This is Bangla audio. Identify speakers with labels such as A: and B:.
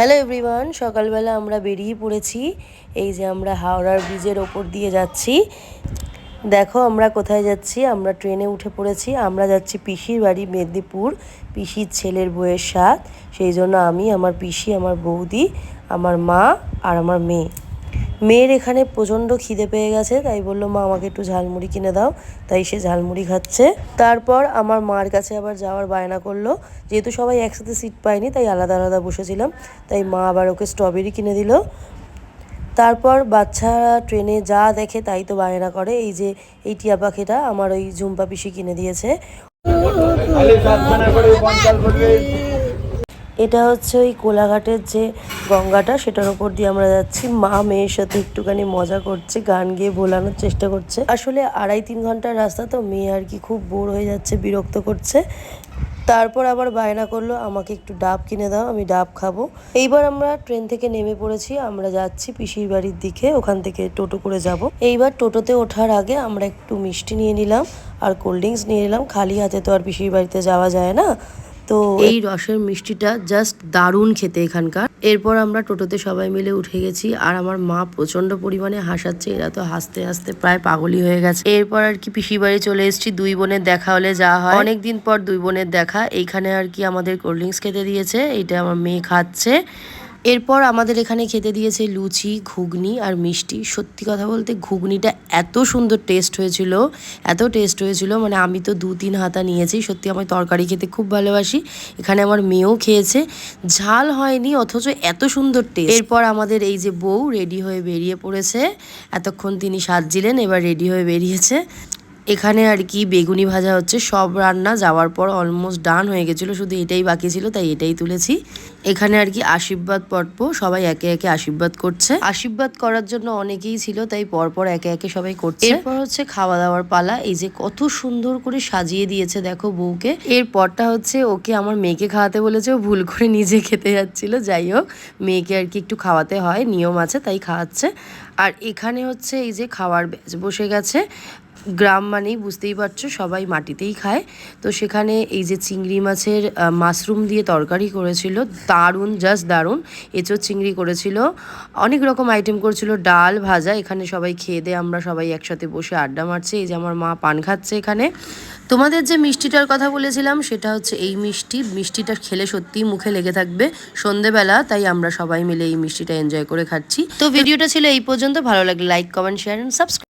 A: হ্যালো এভরিওয়ান সকালবেলা আমরা বেরিয়ে পড়েছি। এই যে আমরা হাওড়ার ব্রিজের ওপর দিয়ে যাচ্ছি। দেখো আমরা কোথায় যাচ্ছি, আমরা ট্রেনে উঠে পড়েছি। আমরা যাচ্ছি পিসির বাড়ি মেদিনীপুর, পিসির ছেলের বইয়ের সাথ সেই জন্য আমি, আমার পিসি, আমার বৌদি, আমার মা আর আমার মেয়ে। মেয়ের এখানে প্রচণ্ড খিদে পেয়ে গেছে, তাই বলল, মা, আমাকে একটু ঝালমুড়ি কিনে দাও। তাই সে ঝালমুড়ি খাচ্ছে। তারপর আমার মার কাছে আবার যাওয়ার বায়না করল। যেহেতু সবাই একসাথে সিট পায়নি, তাই আলাদা আলাদা বসেছিলাম। তাই মা আবার ওকে স্ট্রবেরি কিনে দিল। তারপর বাচ্চারা ট্রেনে যা দেখে তাই তো বায়না করে। এই যে, এই টিয়া পাখিটা আমার ওই ঝুম্পা পিসি কিনে দিয়েছে
B: খালি সাতখানা করে পঞ্চাশ করবে
A: এটা হচ্ছে ওই কোলাঘাটের যে গঙ্গাটা, সেটার উপর দিয়ে আমরা যাচ্ছি। মা মেয়ের সাথে একটুখানি মজা করছে, গান গেয়ে বোলানোর চেষ্টা করছে। আসলে আড়াই তিন ঘণ্টার রাস্তা তো, মেয়ে আর কি খুব বোর হয়ে যাচ্ছে, বিরক্ত করছে। তারপর আবার বায়না করল, আমাকে একটু ডাব কিনে দাও, আমি ডাব খাব। এইবার আমরা ট্রেন থেকে নেমে পড়েছি, আমরা যাচ্ছি পিসির বাড়ির দিকে, ওখান থেকে টোটো করে যাব। এইবার টোটোতে ওঠার আগে আমরা একটু মিষ্টি নিয়ে নিলাম, আর কোল্ড ড্রিঙ্কস নিয়ে নিলাম খালি হাতে তো আর পিসির বাড়িতে যাওয়া যায় না। তো এই রসের মিষ্টিটা জাস্ট দারুণ খেতে এখানকার। এরপর আমরা টোটোতে সবাই মিলে উঠে গেছি আর আমার মা প্রচণ্ড পরিমাণে হাসাচ্ছে, এরা তো হাসতে হাসতে প্রায় পাগলই হয়ে গেছে। এরপর আর কি পিসি বাড়ি চলে এসেছি, দুই বোনের দেখা হলে যা হয়। অনেকদিন পর দুই বোনের দেখা, এইখানে আর কি আমাদের কোল্ড ড্রিঙ্কস খেতে দিয়েছে এটা আমার মেয়ে খাচ্ছে। এরপর আমাদের এখানে খেতে দিয়েছে লুচি, ঘুগনি আর মিষ্টি। সত্যি কথা বলতে ঘুগনিটা এত সুন্দর টেস্ট হয়েছিল, এত টেস্ট হয়েছিল মানে আমি তো দু তিন হাতা নিয়েছি, সত্যি আমি তরকারি খেতে খুব ভালোবাসি। এখানে আমার মেয়েও খেয়েছে, ঝাল হয়নি, অথচ এত সুন্দর টেস্ট এরপর আমাদের এই যে বউ রেডি হয়ে বেরিয়ে পড়েছে, এতক্ষণ তিনি সাজছিলেন, এবার রেডি হয়ে বেরিয়েছে। এখানে আর কি বেগুনি ভাজা হচ্ছে, সব রান্না যাওয়ার পর অলমোস্ট ডান হয়ে গেছিল, শুধু এটাই বাকি ছিল, তাই এটাই তুলেছি। এখানে আর কি আশীর্বাদ পর্ব, সবাই একে একে আশীর্বাদ করছে। আশীর্বাদ করার জন্য অনেকেই ছিল, তাই পরপর একে একে সবাই করছে। এরপর হচ্ছে খাওয়া দাওয়ার পালা, এই যে কত সুন্দর করে সাজিয়ে দিয়েছে, দেখো বউকে। এরপরটা হচ্ছে ওকে আমার মেয়েকে খাওয়াতে বলেছে, ও ভুল করে নিজে খেতে যাচ্ছিল, যাই হোক, মেয়েকে আর কি একটু খাওয়াতে হয়, নিয়ম আছে, তাই খাওয়াচ্ছে। আর এখানে হচ্ছে এই যে খাওয়ার বসে গেছে গ্রাম মানেই বুঝতেই পারছ, সবাই মাটিতেই খায়। তো সেখানে এই যে চিংড়ি মাছের মাশরুম দিয়ে তরকারি করেছিল, দারুণ জাস্ট দারুণ। এঁচোর চিংড়ি করেছিল, অনেক রকম আইটেম করেছিল, ডাল ভাজা, এখানে সবাই খেয়ে দিয়ে আমরা সবাই একসাথে বসে আড্ডা মারছি। এই যে আমার মা পান খাচ্ছে এখানে। তোমাদের যে মিষ্টিটার কথা বলেছিলাম, সেটা হচ্ছে এই মিষ্টি। মিষ্টিটা খেলে সত্যিই মুখে লেগে থাকবে সন্ধেবেলা, তাই আমরা সবাই মিলে এই মিষ্টিটা এনজয় করে খাচ্ছি। তো ভিডিওটা ছিল এই পর্যন্ত। ভালো লাগলে like comment share and subscribe